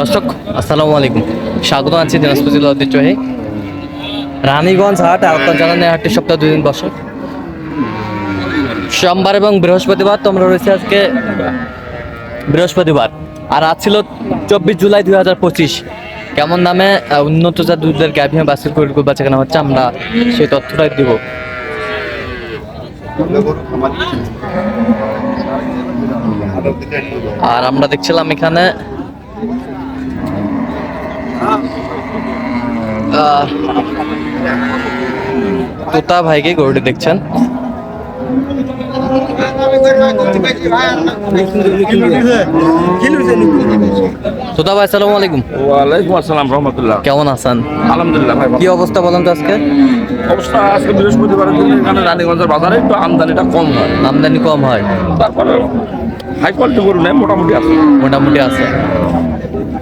দর্শক, আসসালামু আলাইকুম। স্বাগত আছি দিনাজপুর জেলা ঐতিহ্যবাহী রানীগঞ্জ হাট আর আপনার জানান হাটটি সপ্তাহে দুই দিন বসে। সোমবার এবং বৃহস্পতিবার তোমরা রয়েছে আজকে বৃহস্পতিবার। আর আজ ছিল চব্বিশ জুলাই দুই হাজার পঁচিশ। কেমন নামে উন্নত জাত দুধের গাভীয় বাসের গরু বাচ্চা কেনা হচ্ছে, আমরা সেই তথ্যটাই দিব। আর আমরা দেখছিলাম এখানে তোতা ভাইকে গরুটি দেখছেন? তোতা ভাই আসসালামু আলাইকুম। ওয়ালাইকুম আসসালাম রহমতুল্লাহ। কেমন আছেন? আলহামদুলিল্লাহ ভাই কি অবস্থা বলেন তো আজকে? অবস্থা আজকে বৃহস্পতিবারের দিন এখানে রানীগঞ্জের বাজারে একটু আমদানিটা কম হয়। আমদানি কম হয়। তারপরে হাই কোয়ালিটি গরু নেই মোটামুটি আছে। মোটামুটি আছে।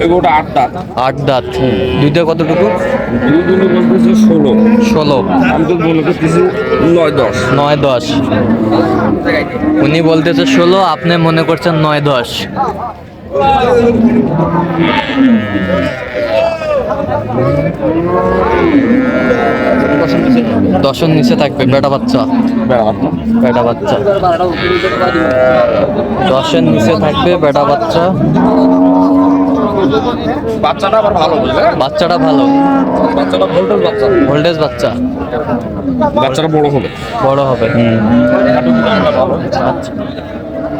এগুলোটা আটটা আট দাঁত। দুইটা কতটুকু? দুই দিনে বলতেছি ষোলো। ষোলো। আমি তো মনে করতেছি নয় দশ। নয় দশ। উনি বলতেছে ষোলো আপনি মনে করছেন নয় দশ। দশের নিচে থাকবে বেটা বাচ্চা। বেটা বাচ্চা। দশের নিচে থাকবে বেটা বাচ্চা। বাচ্চাটা আবার ভালো বুঝলে? বাচ্চাটা ভালো। বাচ্চাটা ভোল্টেজ বাচ্চা। ভোল্টেজ বাচ্চা। বাচ্চাটা বড় হবে। বড় হবে।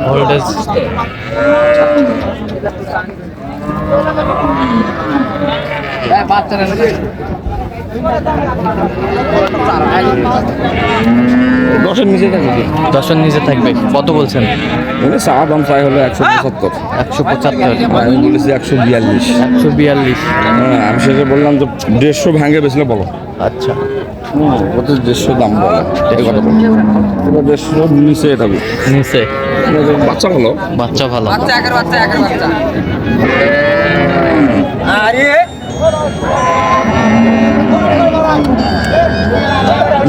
ভোল্টেজ দশের নিচে থাকে কি? দশের নিচে থাকবে। কত বলছেন? উনি চা দাম চাই হলো একশো পঁচাত্তর। একশো পঁচাত্তর। আমি বলেছি একশো বিয়াল্লিশ। একশো বিয়াল্লিশ। হ্যাঁ আমি সেটা বললাম যে দেড়শো ভাঙে বেচলে বলো। আচ্ছা। কত দেড়শো দাম বলো এই কথা বলো। এবার দেড়শো নিচে এটা। নিচে। বাচ্চা ভালো? বাচ্চা ভালো।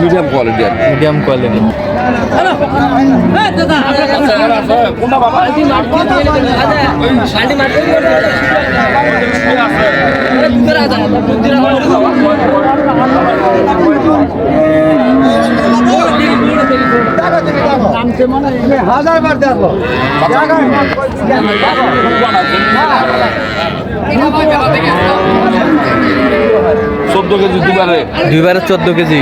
মিডিয়াম কোয়ালিটি আর মিডিয়াম কোয়ালিটি। চোদ্দ কেজি দুবারে। দুইবারে চোদ্দ কেজি।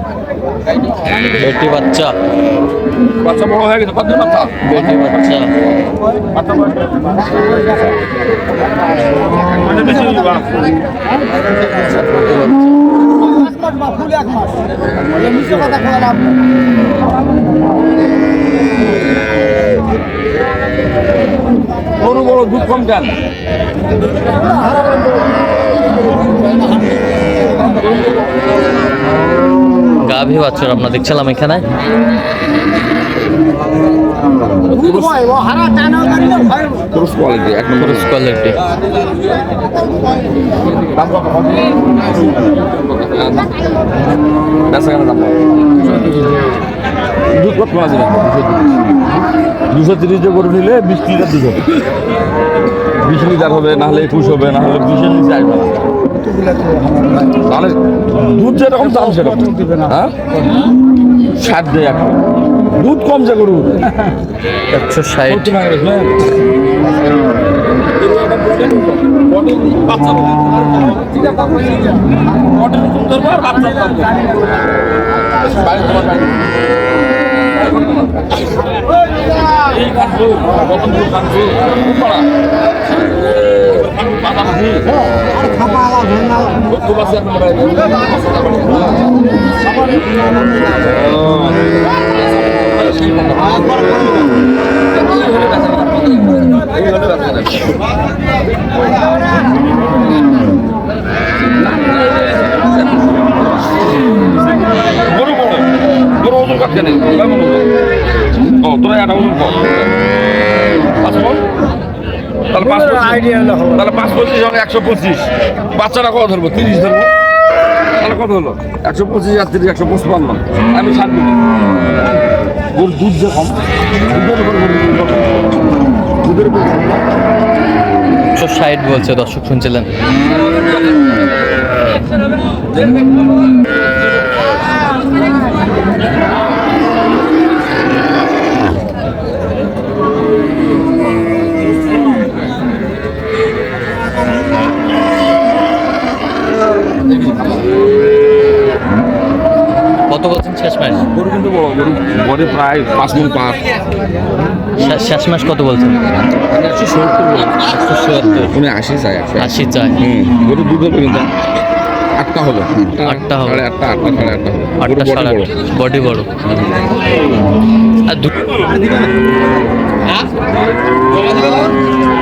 বেটি বাচ্চা। বাচ্চা বড় হয়ে গেছে কত বাচ্চা? বেটি বাচ্চা। বাচ্চা বড়। গরু বড় দুধ কম কেন গাভী বাচ্চা আমরা দেখছিলাম এখানে। দুধ কত আছে দুশো তিরিশ যে গরু নিলে বিশ লিটার দুধ হবে। বিশ লিটার হবে নাহলে একুশ হবে নাহলে দুশো নিচে আসবে না। তাহলে দুধ যেরকম দাম সেরকম। হ্যাঁ? ষাট দেয় এখন দুধ কম যে গরু। একশো ষাট। এই কাটবো কতগুলো কাটবে খুব আছে আপনার তাহলে তাহলে পাঁচ পঁচিশ একশো পঁচিশ বাচ্চারা কত ধরবো তিরিশ ধরবো তাহলে কত একশো পঁচিশ আর তিরিশ একশো আমি একশো বলছে দর্শক শুনছিলেন কত বলছেন শেষ মাস গরু কিন্তু বড় গরু বড়ে প্রায় পাঁচ মন পাঁচ। শেষ মাস কত বলছেন? একশো সত্তর একশো চুয়াত্তর উনি আশি চাই একশো আশি। চাই হুম গরু দুধ হবে কিন্তু। আটটা হবে। আটটা হবে। সাড়ে আটটা আটটা সাড়ে আটটা আটটা বড়। বডি। বড় আট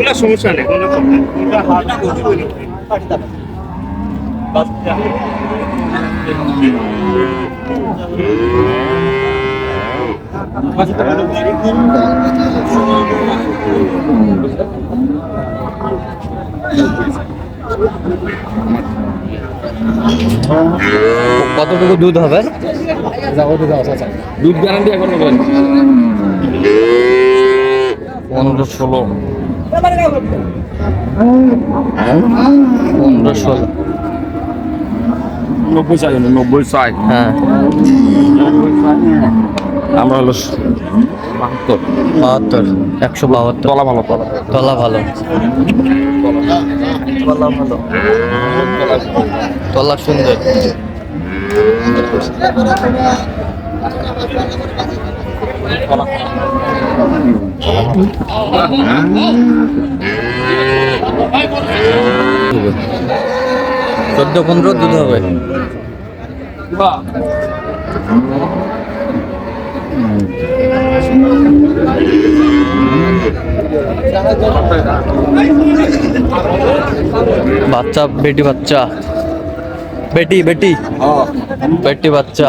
কোনো সমস্যা নেই। কোনো কতটুকু দুধ হবে? দুধ গ্যারান্টি এখন বলেন পনেরো ষোলো। পনেরো ষোলো নব্বই চাই নব্বই চাই। হ্যাঁ। আমরা হলো বাহাত্তর। বাহাত্তর একশো বাহাত্তর। তলা ভালো তলা। তলা ভালো। তলা ভালো। তলা সুন্দর। চোদ্দ পনেরো দুধ হবে। বাচ্চা বেটি বাচ্চা। বেটি বেটি। বেটি বাচ্চা।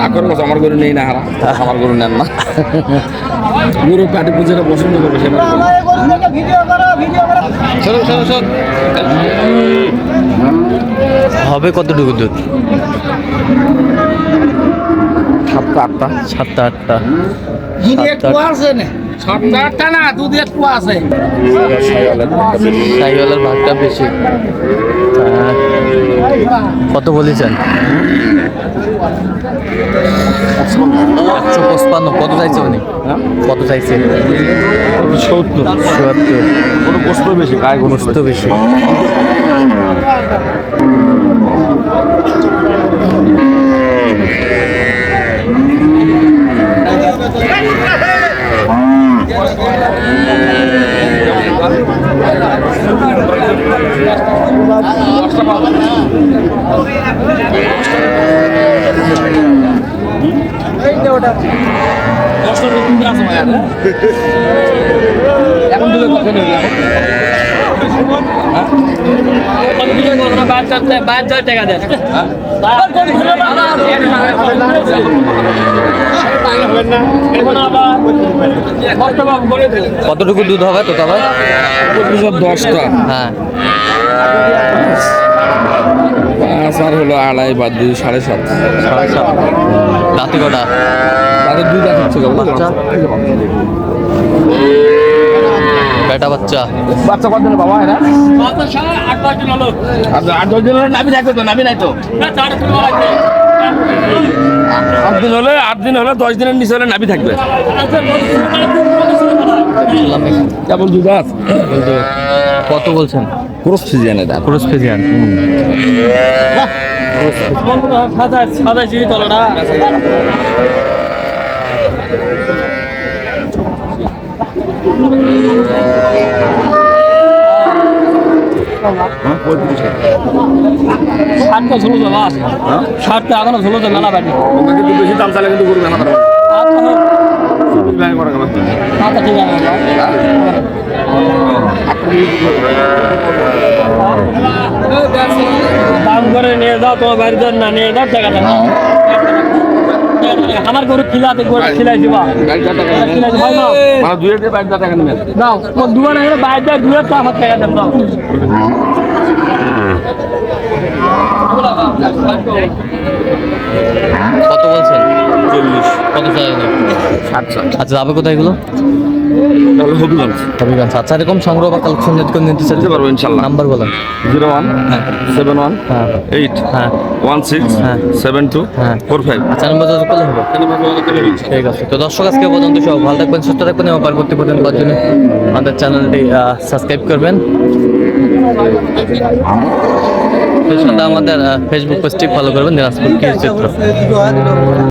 রাখর কথা আমার গরু নেই না হারা। আমার গরু নেন না। গরু পাটি পুজোটা পছন্দ করবে সেটা হবে কতটুকু দুধ? সাতটা আটটা। সাতটা আটটা। সাতটা আটটা। না? দুধ একটু আছে। সাইওয়ালার ভাগটা বেশি। কত বলেছেন একশো পঁচপান্ন কত চাইছে উনি? কত চাইছে? সত্তর। চুয়াত্তর গরু গোস্ত বেশি গায়ে গোস্ত বেশি। এখন দিলে কত নেই কতটুকু দুধ হবে তো তবে দশটা হ্যাঁ। পাঁচ আর হলো আড়াই বাদ দুই সাড়ে সাত। সাড়ে সাত। দাঁতে কটা? তাদের দুই দাঁত হচ্ছে কেবল বাচ্চা? বেটা বাচ্চা? বাচ্চা কত দিন বাবা এরা? আট দশ দিন হলো আট দশ দিন হলে নাবি থাকবে তো নাবি নাই তো আট দিন হলে আট দিন হলে দশ দিনের নিচে হলে নাবি থাকবে। কেবল কত বলছেন? ক্রস ফিজিয়ান এটা ক্রস ফেজিয়ান। ষাটটা ষোলো জন ষাটটা এখনও ষোলো জন মেলা বাড়ি কিন্তু বেশি দাম চাইলে কিন্তু করবে না আচ্ছা ঠিক আছে দাম করে নিয়ে যাও তোমার বাড়িতে না নিয়ে যাও টাকা দাও আমার গরু খিলাতে গরু খিলাই দিবা খিলাই দিবা না মানে দুই দিয়ে টাকা দাও বাইরে দুয়ার তো আমার টাকা দাও। কত বলছেন চল্লিশ। কত চাই ষাট আচ্ছা যাবে কোথায় এগুলো? তাহলে হবিগঞ্জ হবিগঞ্জ আচ্ছা এরকম সংগ্রহ বা কালেকশন যদি করে নিতে চাই দিতে পারব ইনশাল্লাহ। নাম্বার বলেন। জিরো ওয়ান সেভেন ওয়ান হ্যাঁ। এইট হ্যাঁ। ওয়ান সিক্স হ্যাঁ। সেভেন টু হ্যাঁ। Four five. আচ্ছা নম্বর যোগাযোগ করলে হবে। ঠিক আছে। তো দর্শক আজকে পর্যন্ত সব ভালো থাকবেন সুস্থ থাকবেন এবং পরবর্তী পর্যন্ত পাওয়ার জন্য আমাদের চ্যানেলটি সাবস্ক্রাইব করবেন। আমাদের ফেসবুক পেজটি ফলো করবেন দিনাজপুর চিত্র।